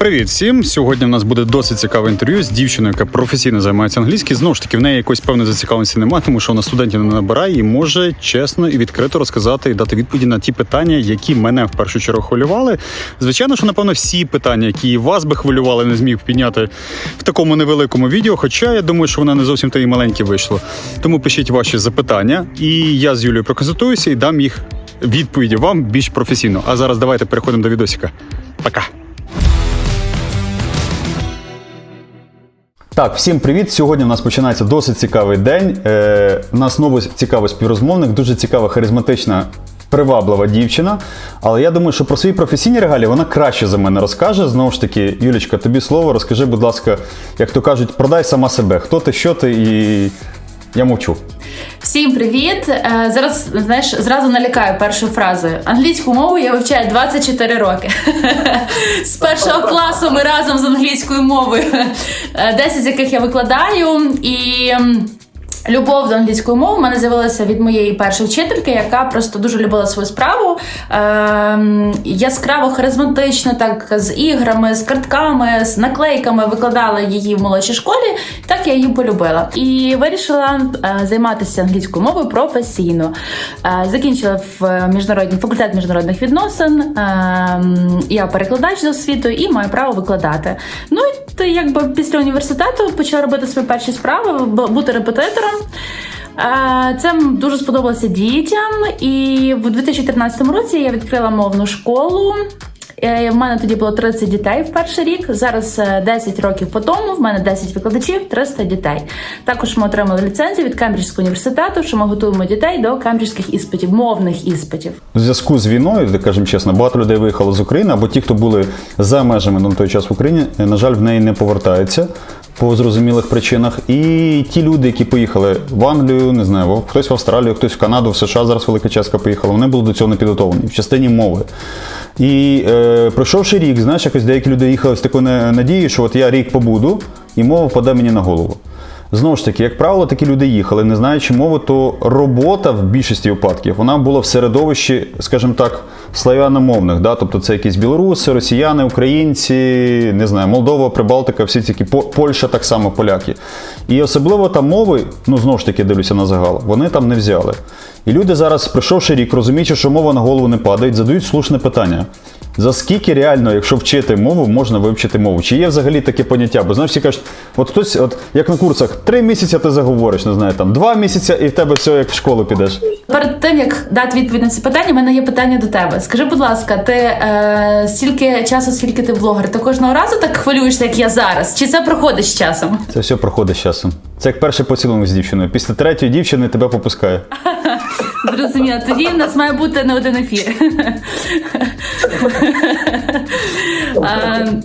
Привіт всім! Сьогодні в нас буде досить цікаве інтерв'ю з дівчиною, яка професійно займається англійською. Знову ж таки, в неї якоїсь певної зацікавленості немає, тому що вона студентів не набирає і може чесно і відкрито розказати і дати відповіді на ті питання, які мене в першу чергу хвилювали. Звичайно, що напевно всі питання, які вас би хвилювали, не зміг підняти в такому невеликому відео. Хоча я думаю, що вона не зовсім та і маленьке вийшло. Тому пишіть ваші запитання, і я з Юлією проконсультуюся і дам їх відповіді вам більш професійно. А зараз давайте переходимо до відосика. Пока. Так, всім привіт! Сьогодні у нас починається досить цікавий день. Е, у нас знову цікавий співрозмовник, дуже цікава, харизматична, приваблива дівчина. Але я думаю, що про свої професійні регалії вона краще за мене розкаже. Знову ж таки, Юлічка, тобі слово, розкажи, будь ласка, як то кажуть, продай сама себе. Хто ти, що ти, і я мовчу. Всім привіт! Е, Зараз знаєш, зразу налякаю першою фразою. Англійську мову я вивчаю 24 роки. З першого класу ми разом з англійською мовою, Е, 10 з яких я викладаю. І любов до англійської мови в мене з'явилася від моєї першої вчительки, яка просто дуже любила свою справу. Ем, Яскраво, харизматично, так з іграми, з картками, з наклейками викладала її в молодшій школі. Так я її полюбила. І вирішила е, займатися англійською мовою професійно. Е, Закінчила в міжнародній факультет міжнародних відносин. Ем, Я перекладач за освітою і маю право викладати. Ну і якби після університету почала робити свої перші справи, бути репетитором. Е, Це дуже сподобалося дітям, і в 2013 році я відкрила мовну школу. Е, В мене тоді було 30 дітей в перший рік. Зараз е, 10 років по тому. В мене 10 викладачів, 300 дітей. Також ми отримали ліцензію від Кембриджського університету, що ми готуємо дітей до кембриджських іспитів, мовних іспитів. У зв'язку з війною, так кажемо чесно, багато людей виїхало з України, або ті, хто були за межами на той час в Україні, е, на жаль, в неї не повертаються по зрозумілих причинах. І ті люди, які поїхали в Англію, не знаю, хтось в Австралію, хтось в Канаду, в США зараз велика частка поїхала, вони були до цього не підготовлені в частині мови. І е, пройшовши рік, знаєш, якось деякі люди їхали з такою надією, що от я рік побуду, і мова впаде мені на голову. Знову ж таки, як правило, такі люди їхали, не знаючи мови, то робота в більшості випадків вона була в середовищі, скажімо так, славяномовних. Да? Тобто це якісь білоруси, росіяни, українці, не знаю, Молдова, Прибалтика, всі ці По- Польща, так само поляки. І особливо там мови, ну знову ж таки дивлюся на загал, вони там не взяли. І люди зараз, пройшовши рік, розуміючи, що мова на голову не падає, задають слушне питання. За скільки реально, якщо вчити мову, можна вивчити мову? Чи є взагалі таке поняття? Бо знаєш, всі кажуть, от хтось, от як на курсах, три місяці ти заговориш, не знаю, там два місяці, і в тебе все як в школу підеш. Перед тим як дати відповідь на ці питання, в мене є питання до тебе. Скажи, будь ласка, ти е, стільки часу, скільки ти блогер, ти кожного разу так хвилюєшся, як я зараз? Чи це проходить з часом? Це все проходить з часом. Це як перший поцілунок з дівчиною. Після третьої дівчини тебе попускає. Зрозуміло, тоді в нас має бути не один ефір.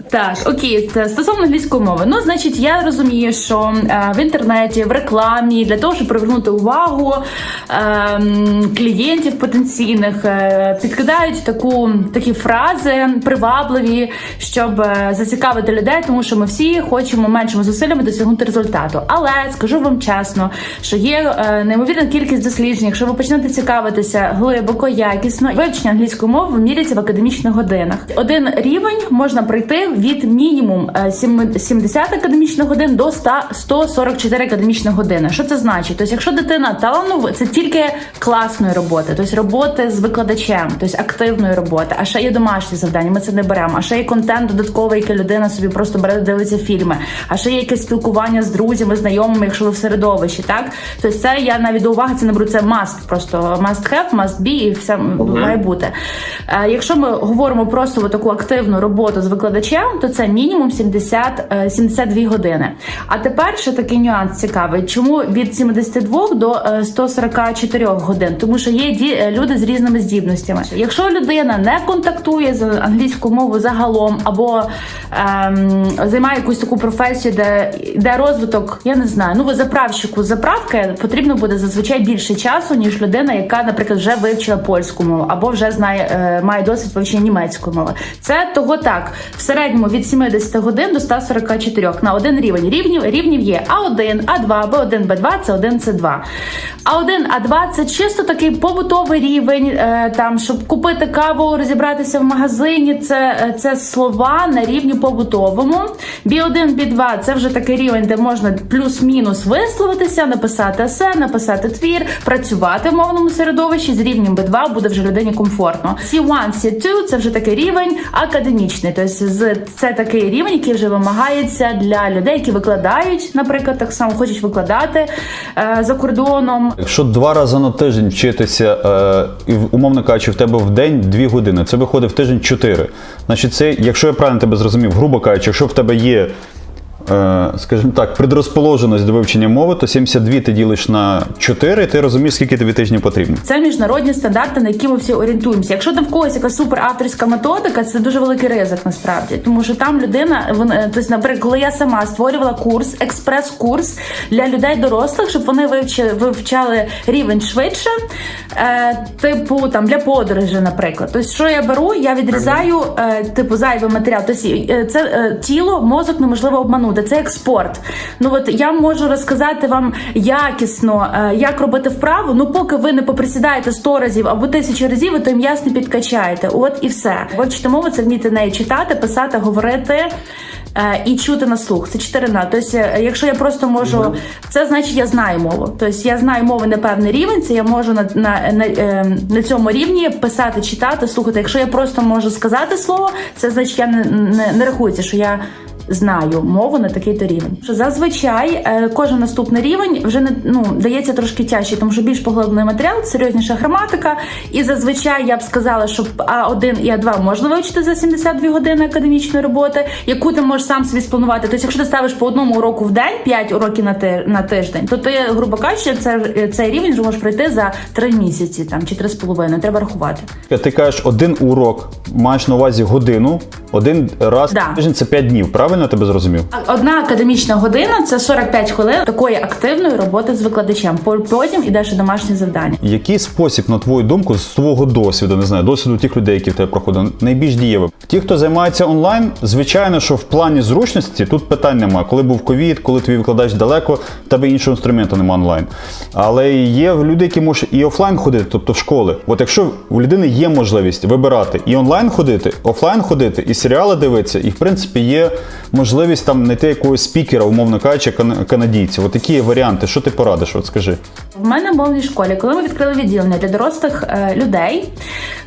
Так, окей, стосовно англійської мови. Ну, значить, я розумію, що е, в інтернеті, в рекламі для того, щоб привернути увагу ем, клієнтів потенційних, е, підкидають таку такі фрази привабливі, щоб е, зацікавити людей, тому що ми всі хочемо меншими зусиллями досягнути результату. Але скажу вам чесно, що є неймовірна кількість досліджень. Якщо ви почнете цікавитися глибоко, якісно, вивчення англійської мови міряться в академічних годинах. Один рівень можна пройти від мінімум е, 70 академічних годин до 100 144 академічних години. Що це значить? Тобто, якщо дитина таланова, це тільки класної роботи, тобто роботи з викладачем, тобто активної роботи. А ще є домашні завдання. Ми це не беремо. А ще є контент додатковий, який людина собі просто бере, дивиться фільми. А ще є якесь спілкування з друзями, знайомими, якщо ви в середовищі, так тобто це я навіть до уваги це не беру. Це must, просто must have, must be і все має бути. Е, Якщо ми говоримо просто про таку активну роботу з викладачем, то це мінімум 70, е, 72 години. А тепер ще такий нюанс цікавий. Чому від 72 до е, 144 годин? Тому що є е, люди з різними здібностями. Якщо людина не контактує з англійською мовою загалом, або ем, займає якусь таку професію, де, де розвиток, я не знаю, ну ви заправщику заправки потрібно буде зазвичай більше часу, ніж людина. Людина, яка, наприклад, вже вивчила польську мову або вже знає, е, має досвід вивчення німецької мови. Це того так в середньому від 70 годин до 144 на один рівень. Рівнів рівнів є А1, А2, Б1, Б2, С1, С2. А1, А2 це чисто такий побутовий рівень, е, там щоб купити каву, розібратися в магазині. Це, е, це слова на рівні побутовому. B1, B2 це вже такий рівень, де можна плюс-мінус висловитися, написати есе, написати твір, працювати в мовному середовищі. З рівнем B2 буде вже людині комфортно. C1, C2 це вже такий рівень академічний. Тобто це такий рівень, який вже вимагається для людей, які викладають, наприклад, так само хочуть викладати е, за кордоном. Якщо два рази на тиждень вчитися, е, умовно кажучи, в тебе в день дві години, це виходить в тиждень чотири. Значить, це, якщо я правильно тебе зрозумів, грубо кажучи, якщо в тебе є, скажімо так, предрозположеність до вивчення мови, то 72 ти ділиш на 4, ти розумієш, скільки тобі тижнів потрібно. Це міжнародні стандарти, на які ми всі орієнтуємося. Якщо там в когось якась супер авторська методика, це дуже великий ризик насправді, тому що там людина, вона, тобто, наприклад, коли я сама створювала курс, експрес-курс для людей дорослих, щоб вони вивчили, вивчали рівень швидше, е, типу там для подорожі, наприклад. Тобто, що я беру, я відрізаю е, типу зайвий матеріал. Тобто, е, це е, тіло, мозок неможливо обманути. Це як спорт. Ну от я можу розказати вам якісно, е, як робити вправу. Ну поки ви не поприсідаєте 100 разів або тисячу разів, ви той м'яс не підкачаєте. От і все. Вивчити мову це вміти неї читати, писати, говорити. е, І чути на слух це 4 на. Тобто, е, якщо я просто можу, це значить я знаю мову. Тобто я знаю мови на певний рівень. Це я можу на, на, на, на цьому рівні писати, читати, слухати. Якщо я просто можу сказати слово, це значить я не, не, не рахується, що я знаю мову на такий-то рівень. Що зазвичай е, кожен наступний рівень вже не ну дається трошки тяжче, тому що більш поглиблений матеріал, серйозніша граматика. І зазвичай я б сказала, що А1 і А2 можна вивчити за 72 години академічної роботи, яку ти можеш сам собі спланувати. Тобто, якщо ти ставиш по одному уроку в день, 5 уроків на ти, на тиждень, то ти, грубо кажучи, це цей рівень вже можеш пройти за 3 місяці там чи 3,5. Треба рахувати. Ти кажеш, один урок, маєш на увазі годину, один раз Да. на тиждень це 5 днів. Правильно я тебе зрозумів? Одна академічна година це 45 хвилин такої активної роботи з викладачем. Потім ідеш у домашнє завдання. Який спосіб, на твою думку, з твого досвіду, не знаю, досвіду тих людей, які в тебе проходили, найбільш дієвий? Ті, хто займається онлайн, звичайно, що в плані зручності тут питань немає. Коли був ковід, коли твій викладач далеко, в тебе іншого інструменту немає онлайн. Але є люди, які можуть і офлайн ходити, тобто в школи. От якщо у людини є можливість вибирати і онлайн ходити, офлайн ходити, і серіали дивитися, і в принципі є можливість там знайти якогось спікера, умовно кажучи, кан- канадійців. От такі є варіанти. Що ти порадиш? От скажи. В мене в мовній школі, коли ми відкрили відділення для дорослих е, людей,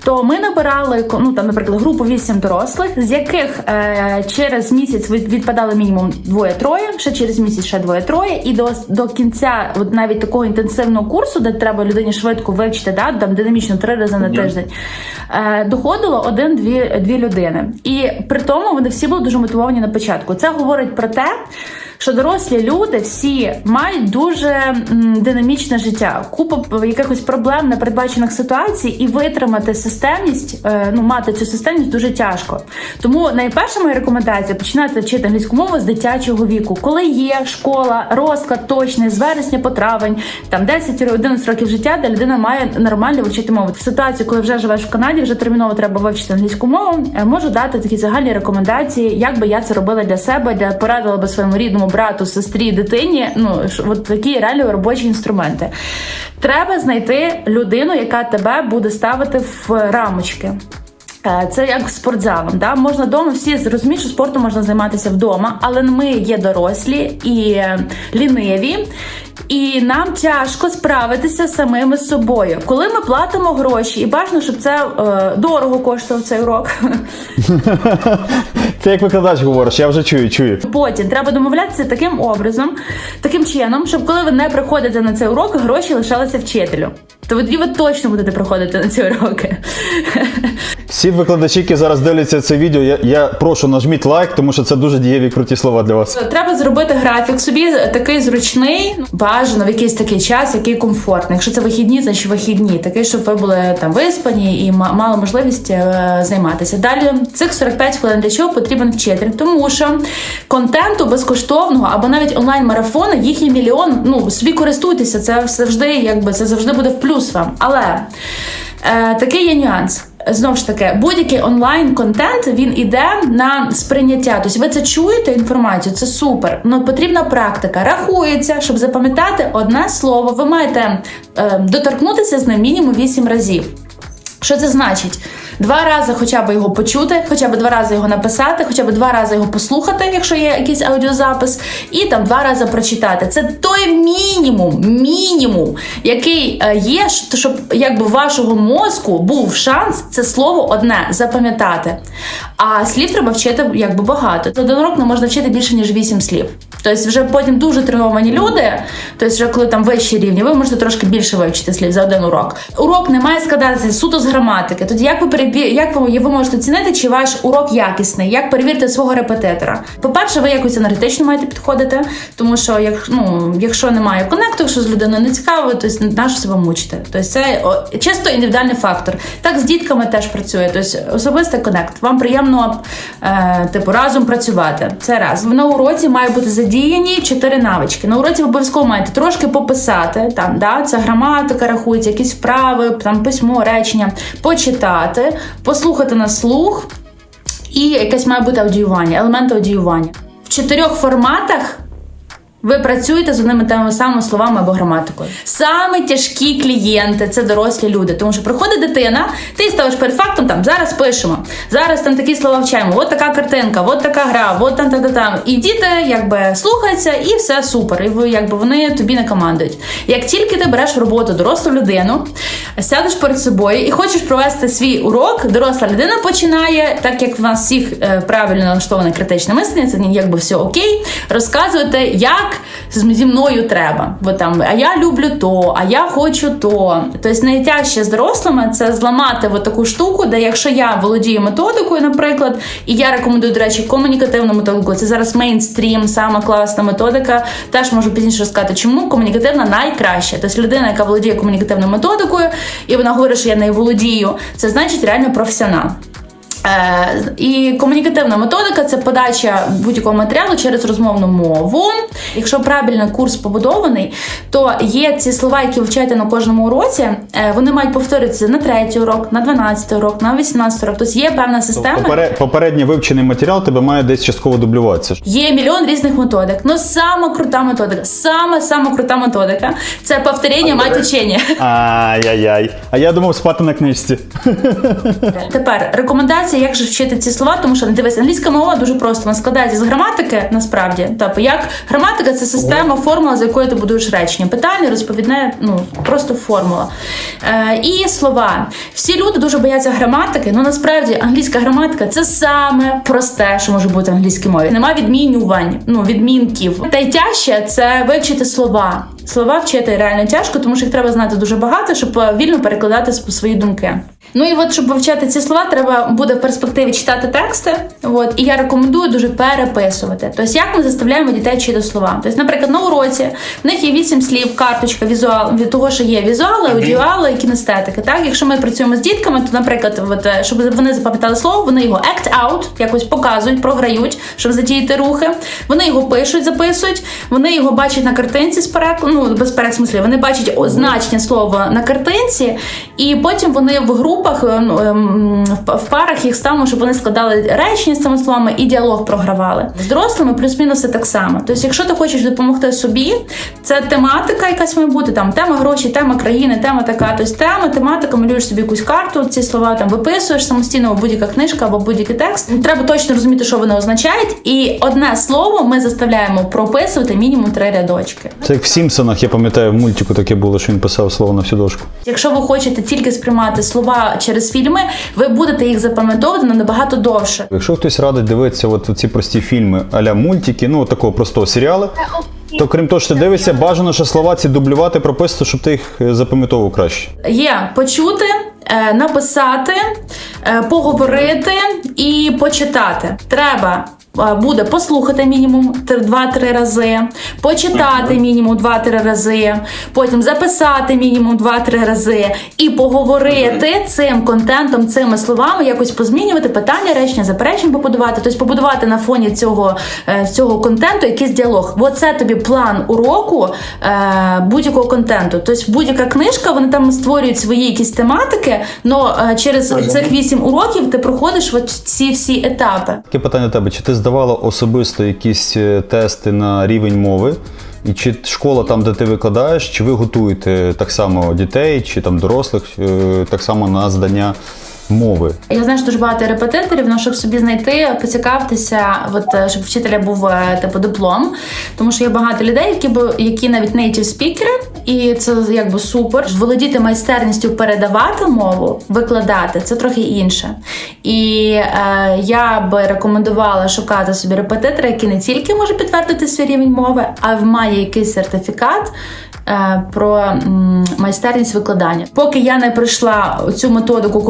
то ми набирали ну там, наприклад, групу 8 дорослих, з яких е, через місяць від- відпадали мінімум двоє-троє, ще через місяць ще двоє-троє, і до, до кінця, от навіть такого інтенсивного курсу, де треба людині швидко вивчити, да, там динамічно три рази на тиждень, е, доходило один-дві дві людини. І при тому вони всі були дуже мотивовані на початку. Це говорить про те. Що дорослі люди всі мають дуже динамічне життя, купа якихось проблем, непередбачених ситуацій, і витримати системність, е, ну мати цю системність дуже тяжко. Тому найперша моя рекомендація починати вчити англійську мову з дитячого віку, коли є школа, розклад точний з вересня по травень, там 10-11 років життя, де людина має нормально вивчити мову. В ситуації, коли вже живеш в Канаді, вже терміново треба вивчити англійську мову. е, Можу дати такі загальні рекомендації, як би я це робила для себе, для порадила би своєму рідному брату, сестрі, дитині. Ну от такі реально робочі інструменти. Треба знайти людину, яка тебе буде ставити в рамочки. Е, Це як спортзалом. Да? Можна вдома всі зрозуміють, що спортом можна займатися вдома, але ми є дорослі і е, ліниві. І нам тяжко справитися з самими собою. Коли ми платимо гроші, і бажано, щоб це е, дорого коштував цей урок. Це як викладач говориш, я вже чую, чую. Потім треба домовлятися таким образом, таким чином, щоб коли ви не приходите на цей урок, гроші лишалися вчителю. То тоді ви точно будете приходити на ці уроки. Всі викладачі, які зараз дивляться це відео, я, я прошу нажміть лайк, тому що це дуже дієві круті слова для вас. Треба зробити графік собі такий зручний, бажано в якийсь такий час, який комфортний. Якщо це вихідні, значить вихідні. Такий, щоб ви були там виспані і мали можливість е, займатися. Далі цих 45 хвилин для чого потрібен вчитель, тому що контенту безкоштовного або навіть онлайн-марафону їх є мільйон. Ну собі користуйтеся, це завжди, якби це завжди буде в плюс вам. Але е, такий є нюанс. Знову ж таки, будь-який онлайн контент він іде на сприйняття. Тобто ви це чуєте інформацію, це супер. Ну потрібна практика. Рахується, щоб запам'ятати одне слово. Ви маєте е, доторкнутися з ним мінімум 8 разів. Що це значить? Два рази хоча б його почути, хоча б два рази його написати, хоча б два рази його послухати, якщо є якийсь аудіозапис, і там два рази прочитати. Це той мінімум, мінімум, який е, є, щоб якби вашого мозку був шанс це слово одне запам'ятати. А слів треба вчити якби багато. За один урок не можна вчити більше ніж вісім слів. Тобто, вже потім дуже треновані люди, тобто, вже коли там вищі рівні, ви можете трошки більше вивчити слів за один урок. Урок не має складатися суто з граматики. Тоді як ви. Як ви, ви можете оцінити, чи ваш урок якісний, як перевірити свого репетитора? По-перше, ви якось енергетично маєте підходити, тому що як, ну, якщо немає конекту, якщо з людиною не цікаво, то нащо себе мучити? Тобто це чисто індивідуальний фактор. Так з дітками теж працює. Тобто особистий конект. Вам приємно е, типу разом працювати. Це раз. На уроці має бути задіяні чотири навички. На уроці ви обов'язково маєте трошки пописати. Там да, це граматика рахується, якісь вправи, там письмо, речення, почитати, послухати на слух. І якесь має бути аудіювання, елемент аудіювання. В чотирьох форматах ви працюєте з одними тими самими словами або граматикою. Саме тяжкі клієнти це дорослі люди, тому що приходить дитина, ти ставиш перед фактом там зараз пишемо, зараз там такі слова вчаємо, от така картинка, от така гра, от там та та там. І діти якби слухаються, і все супер. І ви якби вони тобі не командують. Як тільки ти береш в роботу дорослу людину, сядеш перед собою і хочеш провести свій урок, доросла людина починає, так як в нас всіх е, правильно налаштоване критичне мислення, це якби все окей, розказувати, як з- зі мною треба. Бо там, а я люблю то, а я хочу то. Тобто найтяжче з дорослими це зламати от таку штуку, де якщо я володію методикою, наприклад, і я рекомендую, до речі, комунікативну методику. Це зараз мейнстрім, сама класна методика. Теж можу пізніше розказати, чому комунікативна найкраща. Тобто людина, яка володіє комунікативною методикою, і вона говорить, що я нею володію, це значить реально професіонал. Е, і комунікативна методика це подача будь-якого матеріалу через розмовну мову. Якщо правильно курс побудований, то є ці слова, які вчаєте на кожному уроці, е, вони мають повторитися на третій урок, на 12 урок, на 18 урок. Тобто є певна система. Попере- Попередній вивчений матеріал тебе має десь частково дублюватися. Є мільйон різних методик. Ну сама крута методика, сама сама крута методика це повторення мать учення. Ай-яй-яй. А я думав спати на книжці. Тепер рекомендація, як же вчити ці слова, тому що дивись, англійська мова дуже просто вона складається з граматики, насправді. Тобто, як граматика це система, формула, за якою ти будуєш речення. Питання, розповідне, ну просто формула. Е, і слова. Всі люди дуже бояться граматики. Ну насправді англійська граматика це саме просте, що може бути в англійській мові. Нема відмінювань, ну відмінків. Та й тяжче це вивчити слова. Слова вчити реально тяжко, тому що їх треба знати дуже багато, щоб е, вільно перекладати свої думки. Ну і от, щоб вивчати ці слова, треба буде в перспективі читати тексти. От, і я рекомендую дуже переписувати. Тобто, як ми заставляємо дітей вчити слова? Тобто, наприклад, на уроці в них є вісім слів, карточка, візуал від того, що є візуали, аудіали кінестетики. Так, якщо ми працюємо з дітками, то, наприклад, от, е, щоб вони запам'ятали слово, вони його act out, якось показують, програють, щоб задіяти рухи. Вони його пишуть, записують, вони його бачать на картинці з перекладу, ну без перек смислі, вони бачать значення слова на картинці, і потім вони в групах, е, ну, ем, в парах їх ставимо, щоб вони складали речення з цими словами і діалог програвали. З дорослими плюс-мінуси так само. Тобто, якщо ти хочеш допомогти собі, це тематика якась має бути, там тема гроші, тема країни, тема така. Тобто тема, тематика, малюєш собі якусь карту, ці слова там виписуєш самостійно, або будь-яка книжка або будь-який текст. Треба точно розуміти, що вони означають, і одне слово ми заставляємо прописувати мінімум три рядочки. Це як в Сімпсонах, я пам'ятаю, в мультику таке було, що він писав слово на всю дошку. Якщо ви хочете тільки сприймати слова через фільми, ви будете їх запам'ятовувати на набагато довше. Якщо хтось радить дивитися от ці прості фільми а-ля мультики, ну такого простого серіалу, то крім того, що ти дивишся, бажано ще слова ці дублювати, прописати, щоб ти їх е, запам'ятовував краще. Є почути, е, написати, е, поговорити і почитати. Треба. Е, Буде послухати мінімум 2-3 рази, почитати мінімум 2-3 рази, потім записати мінімум 2-3 рази і поговорити цим контентом, цими словами, якось позмінювати питання, речення, заперечень побудувати, тобто побудувати на фоні цього, е, цього контенту якийсь діалог. Оце тобі план уроку е, будь-якого контенту. Тобто будь-яка книжка, вони там створюють свої якісь тематики, але через цих 8 уроків ти проходиш ці всі етапи. Таке питання до тебе: чи ти здавала особисто якісь е, тести на рівень мови? І чи школа там, де ти викладаєш, чи ви готуєте так само дітей, чи там дорослих, е, так само на здання мови? Я знаю, що дуже багато репетиторів, але щоб собі знайти, поцікавитися, от е, щоб вчителя був е, типу диплом. Тому що є багато людей, які які навіть native спікери, і це якби супер. Володіти майстерністю передавати мову, викладати це трохи інше. І е, я би рекомендувала шукати собі репетитора, який не тільки може підтвердити свій рівень мови, а має якийсь сертифікат. е, Про майстерність викладання, поки я не пройшла цю методику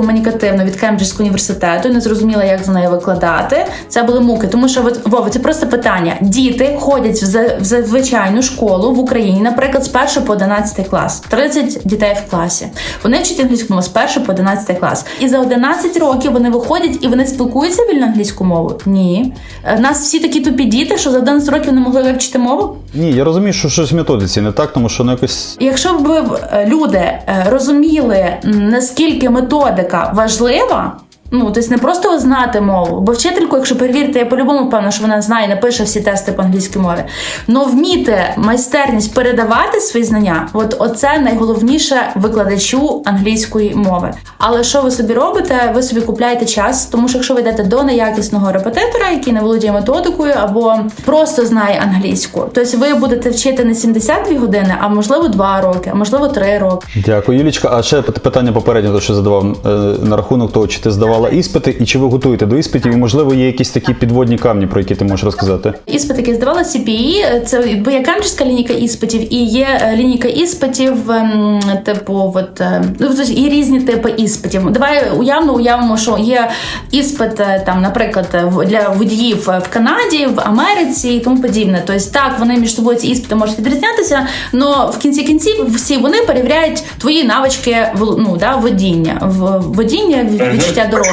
комунікативну від Кембриджського університету, не зрозуміла, як за нею викладати. Це були муки, тому що Вова, це просто питання. Діти ходять в, за- в звичайну школу в Україні, наприклад, з 1 по 11 клас, 30 дітей в класі. Вони вчать англійську мову з 1 по 11 клас. І за 11 років вони виходять і вони спілкуються вільно англійську мову? Ні. Е, Нас всі такі тупі діти, що за 11 років не могли вивчити мову. Ні, я розумію, що щось в методиці не так, тому що ну якось Якщо б е, люди е, розуміли, наскільки методика важлива важлива, Ну, тобто не просто знати мову, бо вчительку, якщо перевірити, я по-любому впевнена, що вона знає, напише всі тести по англійській мові. Но вміти майстерність передавати свої знання, от оце найголовніше викладачу англійської мови. Але що ви собі робите? Ви собі купляєте час, тому що якщо ви йдете до неякісного репетитора, який не володіє методикою, або просто знає англійську, тобто ви будете вчити не 72 години, а можливо 2 роки, а можливо 3 роки. Дякую, Юлічка. А ще питання попередньо, те, що задавав е, на рахунок того, чи ти здавала іспити, і чи ви готуєте до іспитів, і можливо є якісь такі підводні камні, про які ти можеш розказати. Іспит, який здавала CPE, це бо є кембриджська лінійка іспитів, і є е, лінійка іспитів, ем, типу, от, е, ну, тобто є різні типи іспитів. Давай уявно уявимо, що є іспит, е, там, наприклад, в- для водіїв в Канаді, в Америці і тому подібне. Тобто, так, вони між собою ці іспити можуть відрізнятися, але в кінці кінців всі вони перевіряють твої навички в- ну, да, водіння, в водіння, відчуття дороги.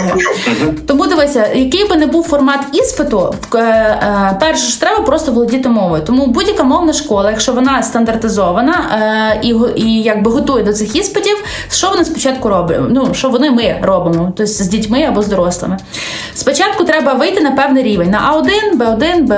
Тому дивися, який би не був формат іспиту, е, е, перше ж треба просто володіти мовою. Тому будь-яка мовна школа, якщо вона стандартизована е, і, і якби готує до цих іспитів, що вони спочатку роблять? Ну що вони ми робимо, тобто з дітьми або з дорослими. Спочатку треба вийти на певний рівень на А1, Б1, Б,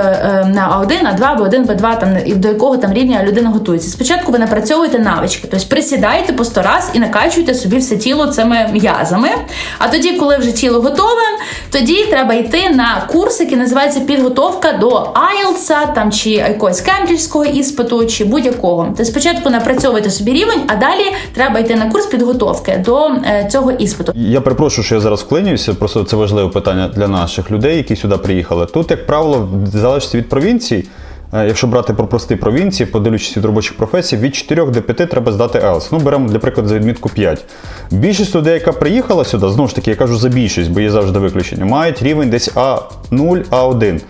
на А1, А2, Б1, Б2, там і до якого там рівня людина готується. Спочатку ви напрацьовуєте навички, тобто присідаєте по 100 раз і накачуєте собі все тіло цими м'язами. А тоді, коли вже тіло готове, тоді треба йти на курс, який називається підготовка до IELTS, там чи якогось кембриджського іспиту, чи будь-якого. Тобто спочатку напрацьовуєте собі рівень, а далі треба йти на курс підготовки до е, цього іспиту. Я перепрошую, що я зараз вклинююся, просто це важливе питання для наших людей, які сюди приїхали. Тут, як правило, в залежності від провінції, якщо брати про прості провінції, подивлячись від робочих професій, від 4 до 5 треба здати ЕЛС. Ну, беремо, для прикладу, за відмітку 5. Більшість людей, яка приїхала сюди, знову ж таки, я кажу за більшість, бо є завжди виключення, мають рівень десь А0, А1.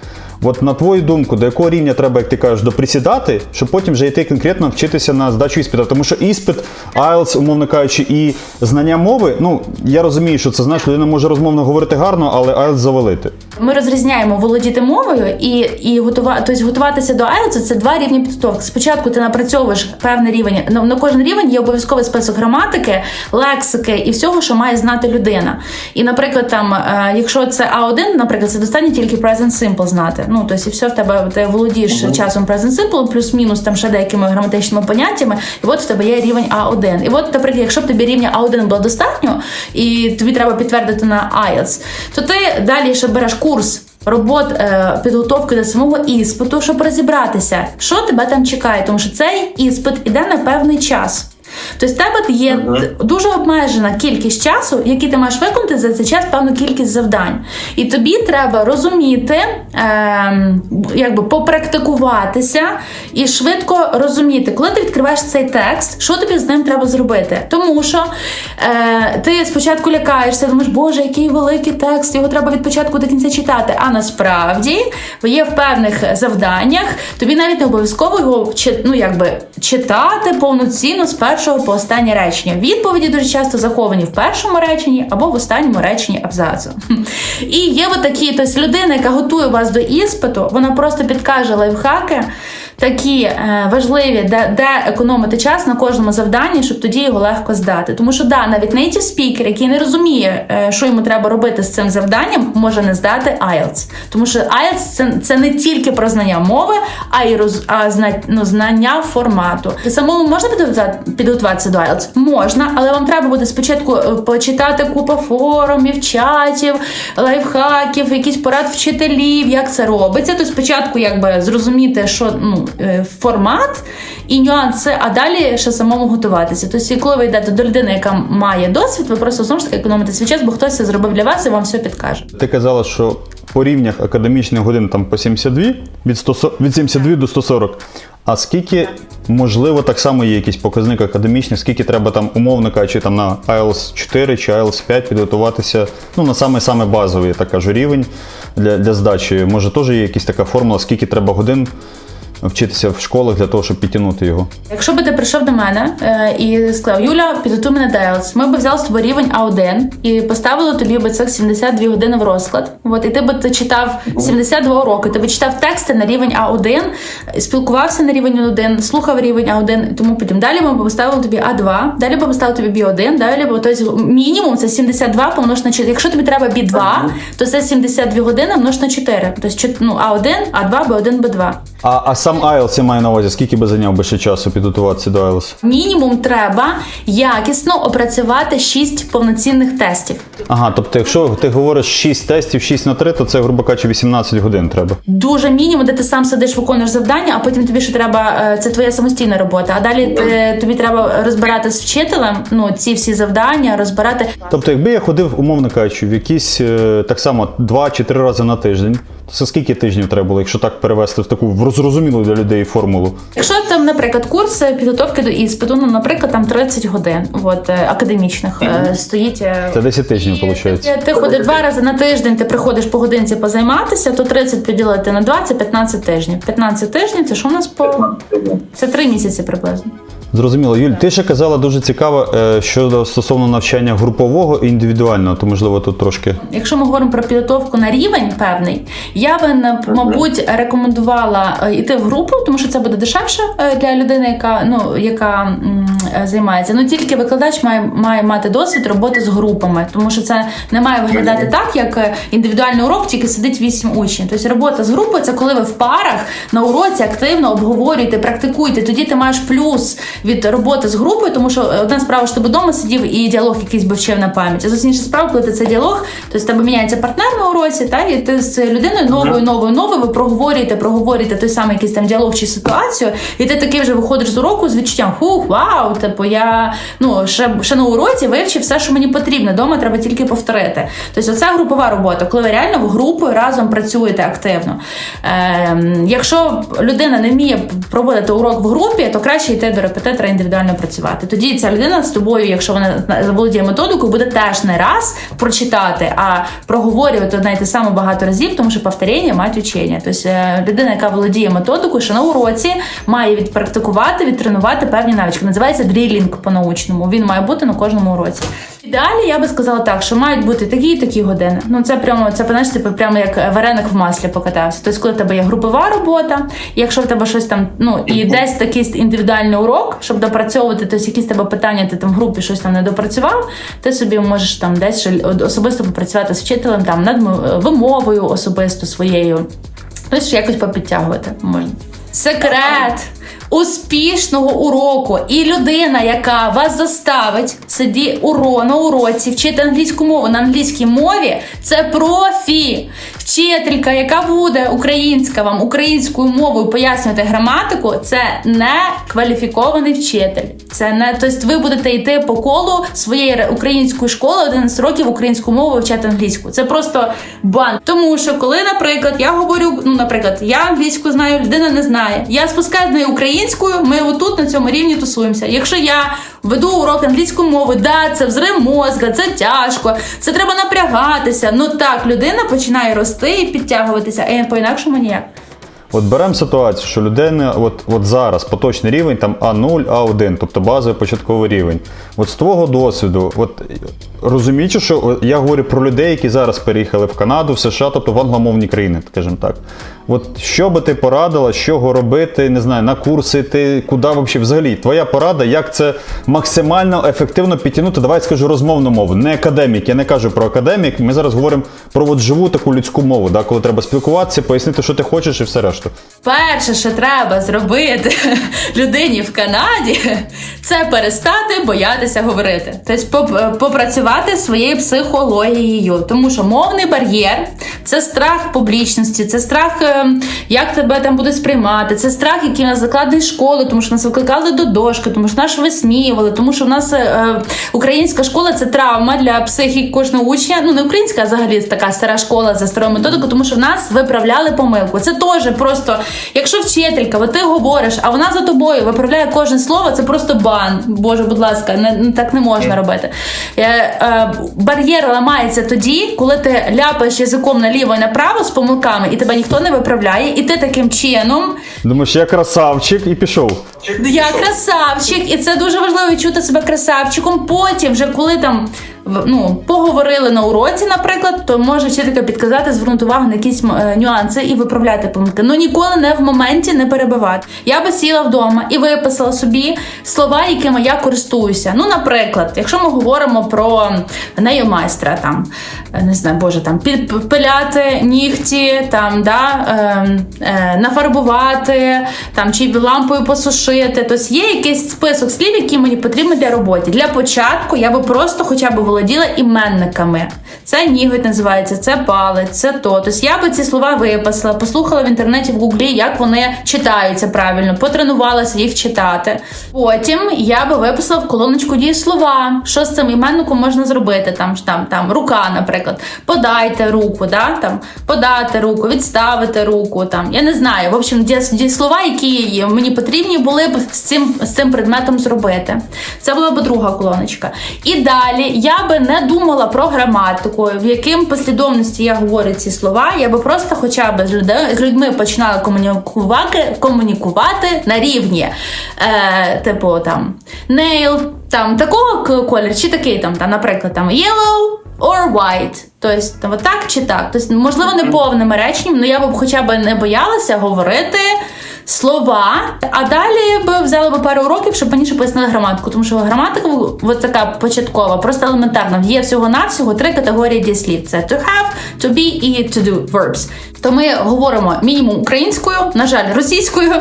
От на твою думку, до якого рівня треба, як ти кажеш, доприсідати, щоб потім вже йти конкретно вчитися на здачу іспиту. Тому що іспит, IELTS, умовно кажучи, і знання мови, ну я розумію, що це знаєш, людина може розмовно говорити гарно, але IELTS завалити. Ми розрізняємо володіти мовою і, і готува, тобто готуватися до IELTS – це два рівні підготовки. Спочатку ти напрацьовуєш певний рівень. На, на кожен рівень є обов'язковий список граматики, лексики і всього, що має знати людина. І, наприклад, там, е, якщо це А1, наприклад, це достатньо тільки present simple знати. Ну тобто, і все в тебе ти володієш часом present simple, плюс-мінус там ще деякими граматичними поняттями, і от в тебе є рівень А1. І от, наприклад, якщо б тобі рівня А1 було достатньо, і тобі треба підтвердити на IELTS, то ти далі ще береш курс. Робот е, підготовки до самого іспиту, щоб розібратися, що тебе там чекає, тому що цей іспит іде на певний час. Тобто в тебе є Мгм. дуже обмежена кількість часу, який ти маєш виконати за цей час певну кількість завдань. І тобі треба розуміти, ем, якби попрактикуватися і швидко розуміти, коли ти відкриваєш цей текст, що тобі з ним треба зробити. Тому що е, ти спочатку лякаєшся, думаєш, боже, який великий текст, його треба від початку до кінця читати. А насправді є в певних завданнях, тобі навіть не обов'язково його ну, якби, читати повноцінно з першого по останнє речення. Відповіді дуже часто заховані в першому реченні або в останньому реченні абзацу. І є отакі, тобто людина, яка готує вас до іспиту, вона просто підкаже лайфхаки. Такі е, важливі, де, де економити час на кожному завданні, щоб тоді його легко здати. Тому що да, навіть native спікер, який не розуміє, е, що йому треба робити з цим завданням, може не здати IELTS. Тому що IELTS це, це не тільки про знання мови, а й роз, а зна, ну, знання формату. Самому можна підготуватися до IELTS? Можна, але вам треба буде спочатку е, почитати купу форумів, чатів, лайфхаків, якісь порад вчителів, як це робиться. То спочатку якби зрозуміти, що ну, формат і нюанси, а далі ще самому готуватися. Тобто, коли ви йдете до людини, яка має досвід, ви просто знову ж таки економите свій час, бо хтось це зробив для вас і вам все підкаже. Ти казала, що по рівнях академічних годин там по 72, від, 100, від 72 до 140. А скільки, можливо, так само є якийсь показник академічний, скільки треба там, умовно кажучи, там на IELTS 4 чи IELTS 5 підготуватися ну, на саме-саме базовий, так кажу, рівень для, для здачі. Може, теж є якась така формула, скільки треба годин вчитися в школах для того, щоб підтягнути його. Якщо би ти прийшов до мене е, і сказав, Юля, підготуй мене IELTS, ми б взяли з тобою рівень А1 і поставили тобі би цих 72 години в розклад. От, і ти би ти читав 72 роки, ти би читав тексти на рівень А1, спілкувався на рівень А1, слухав рівень А1 і тому потім. Далі ми б поставили тобі А2, далі б поставили тобі Б1, далі б тобто, мінімум це 72 помнож на 4. Якщо тобі треба Б2, то це 72 години множ на 4. Тобто ну, А1, А2, Б1, Б2. А, а сам IELTS я маю на увазі, скільки би зайняв би ще часу підготуватися до IELTS? Мінімум треба якісно опрацювати 6 повноцінних тестів. Ага, тобто, якщо ти говориш 6 тестів, 6 на 3, то це, грубо кажучи, 18 годин треба. Дуже мінімум, де ти сам сидиш, виконуєш завдання, а потім тобі ще треба е, це твоя самостійна робота. А далі ти, тобі треба розбирати з вчителем ну ці всі завдання, розбирати. Тобто, якби я ходив, умовно кажучи, в якісь е, так само 2 чи 3 рази на тиждень, це скільки тижнів треба було, якщо так перевести в таку в зрозумілу для людей формулу? Якщо там, наприклад, курс підготовки до іспиту, ну наприклад, там 30 годин, от е, академічних е, стоїть. е, Це 10 тижнів, виходить. Ти, ти ходиш два рази на тиждень, ти приходиш по годинці позайматися, то 30 поділити на 2 – це 15 тижнів. 15 тижнів це що у нас по це 3 місяці приблизно. Зрозуміло, Юль, ти ще казала дуже цікаво е, щодо стосовно навчання групового і індивідуального, то можливо тут трошки. Якщо ми говоримо про підготовку на рівень певний, я би на- мабуть рекомендувала е, йти в групу, тому що це буде дешевше е, для людини, яка ну яка займається. Ну тільки викладач має має мати досвід роботи з групами, тому що це не має виглядати так, як індивідуальний урок, тільки сидить вісім учнів. Тобто робота з групою це коли ви в парах на уроці активно обговорюєте, практикуєте. Тоді ти маєш плюс від роботи з групою, тому що е, одна справа, що ти вдома сидів і діалог якийсь би вчив на пам'ять. А зовсім інша справа, коли ти цей діалог, то з тебе міняється партнер на уроці, та і ти з людиною новою, новою, новою, ви проговорюєте, проговорюєте той самий якийсь там діалог чи ситуацію, і ти такий вже виходиш з уроку з відчуттям хух, вау, типу я ну ще, ще на уроці вивчив все, що мені потрібно. Дома треба тільки повторити. Тобто, це групова робота, коли ви реально в групою разом працюєте активно. Ем, якщо людина не вміє проводити урок в групі, то краще йти до репетитора індивідуально працювати. Тоді ця людина з тобою, якщо вона володіє методикою, буде теж не раз прочитати, а проговорювати одне й те саме багато разів, тому що повторення мать учення. Тобто е, людина, яка володіє методикою, що на уроці має відпрактикувати, відтренувати певні навички. Називається дрілінг по-научному. Він має бути на кожному уроці. Ідеалі я би сказала так, що мають бути такі і такі години. Ну це прямо це знаєш, типу, прямо як вареник в маслі покатався. Тобто, коли в тебе є групова робота, якщо в тебе щось там, ну і десь такий індивідуальний урок, щоб допрацьовувати, тобто якісь тебе питання, ти там в групі щось там не допрацював, ти собі можеш там десь особисто попрацювати з вчителем, там над вимовою особисто своєю. Тобто якось попідтягувати можна. Секрет! успішного уроку. І людина, яка вас заставить сиді уро на уроці, вчити англійську мову на англійській мові, це профі. Вчителька, яка буде українська вам українською мовою пояснювати граматику, це не кваліфікований вчитель. Це не тобто ви будете йти по колу своєї української школи 11 років українську мову вивчати англійську. Це просто бан. Тому що коли, наприклад, я говорю, ну, наприклад, я англійську знаю, людина не знає. Я спускаю з нею українською, ми отут на цьому рівні тусуємося. Якщо я веду урок англійської мови, да, це взрив мозга, це тяжко, це треба напрягатися. Ну так, людина починає рости і підтягуватися, а по-інакшому ніяк. От беремо ситуацію, що людина, от, от зараз поточний рівень там А0, А1, тобто базовий початковий рівень. От з твого досвіду, от розуміючи, що я говорю про людей, які зараз переїхали в Канаду, в США, тобто в англомовні країни, скажімо так. От що би ти порадила, чого робити, не знаю, на курси йти, куди взагалі? Твоя порада, як це максимально ефективно підтягнути, давай скажу розмовну мову, не академік. Я не кажу про академік. Ми зараз говоримо про от живу таку людську мову, да, коли треба спілкуватися, пояснити, що ти хочеш, і все решту. Перше, що треба зробити людині в Канаді, це перестати боятися говорити. Тобто попрацювати зі своєю психологією. Тому що мовний бар'єр це страх публічності, це страх, е, як тебе там будуть сприймати, це страх, який нас закладений школи, тому що нас викликали до дошки, тому що нас висміювали, тому що в нас е, е, українська школа це травма для психіки кожного учня. Ну не українська, а взагалі така стара школа за старою методикою, тому що в нас виправляли помилку. Це теж просто, якщо вчителька, от ти говориш, а вона за тобою виправляє кожне слово, це просто бан. Боже, будь ласка, не, так не можна робити. Е, бар'єр ламається тоді, коли ти ляпаєш язиком наліво і направо з помилками, і тебе ніхто не виправляє, і ти таким чином Думаєш, я красавчик і пішов. Я красавчик, і це дуже важливо відчути себе красавчиком. Потім, вже коли там ну, поговорили на уроці, наприклад, то може вчителька підказати, звернути увагу на якісь е, нюанси і виправляти помилки. Ну ніколи не в моменті не перебивати. Я би сіла вдома і виписала собі слова, якими я користуюся. Ну, наприклад, якщо ми говоримо про нейлмайстра, там е, не знаю, боже, там пі- пиляти нігті, там да, е, е, нафарбувати, там чи лампою посушити. Тобто є якийсь список слів, які мені потрібні для роботи. Для початку я би просто хоча б володіла іменниками. Це ніготь називається, це палець, це то. Тобто я би ці слова виписала, послухала в інтернеті в гуглі, як вони читаються правильно, потренувалася їх читати. Потім я би виписала в колоночку дієслова, що з цим іменником можна зробити. Там там, там рука, наприклад, подайте руку, да? там, подати руку, відставити руку. Там я не знаю. В общем, дієслова, які мені потрібні були б з цим з цим предметом зробити. Це була б друга колоночка. І далі я би не думала про граматику, в яким послідовності я говорю ці слова. Я би просто хоча б з людьми, з людьми починала комунікувати, комунікувати на рівні, е, типу там nail, там такого кольору, чи такий там, та, наприклад, там yellow or white. Тобто, там, так чи так. Тобто, можливо, не повними реченнями, але я б хоча б не боялася говорити слова, а далі б взяла б пару уроків, щоб мені ще пояснили граматику. Тому що граматика от така початкова, просто елементарна. Є всього-навсього три категорії дієслів: це to have, to be і to do verbs. То ми говоримо мінімум українською, на жаль, російською.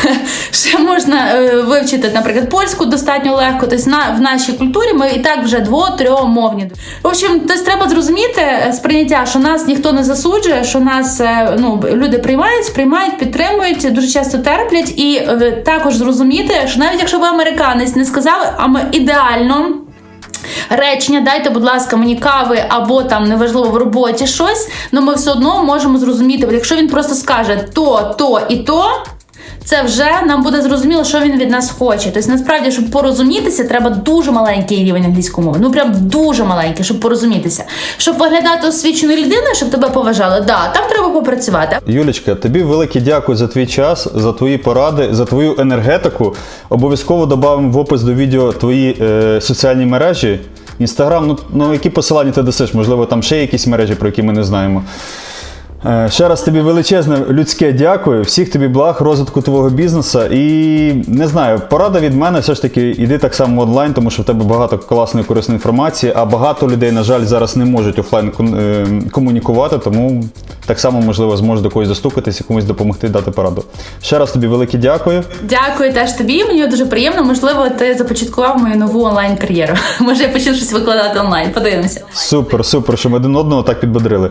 Ще можна е, вивчити, наприклад, польську достатньо легко. Тобто на, в нашій культурі ми і так вже дво-трьомовні. В общем, тобто треба зрозуміти е, сприйняття, що нас ніхто не засуджує, що нас е, ну, люди приймають, сприймають, підтримують, дуже часто терплять, і е, також зрозуміти, що навіть якщо ви американець не сказали, а ми ідеально. Речення, дайте, будь ласка, мені кави або там неважливо в роботі щось, але ми все одно можемо зрозуміти, якщо він просто скаже то, то і то. Це вже нам буде зрозуміло, що він від нас хоче. Тобто, насправді, щоб порозумітися, треба дуже маленький рівень англійської мови. Ну прям дуже маленький, щоб порозумітися. Щоб виглядати освіченою людиною, щоб тебе поважали, да, там треба попрацювати. Юлічка, тобі велике дякую за твій час, за твої поради, за твою енергетику. Обов'язково додамо в опис до відео твої е, соціальні мережі. Інстаграм, ну, ну які посилання ти дасиш? Можливо, там ще якісь мережі, про які ми не знаємо. Е, Ще раз тобі величезне людське дякую. Всіх тобі благ, розвитку твого бізнесу. І не знаю, порада від мене все ж таки іди так само онлайн, тому що в тебе багато класної корисної інформації, а багато людей, на жаль, зараз не можуть офлайн е, комунікувати, тому так само можливо зможеш до когось достукатись і комусь допомогти дати пораду. Ще раз тобі велике дякую. Дякую теж тобі. Мені дуже приємно. Можливо, ти започаткував мою нову онлайн кар'єру. Може, я почну щось викладати онлайн. Подивимося. Супер, супер, що ми один одного так підбодрили.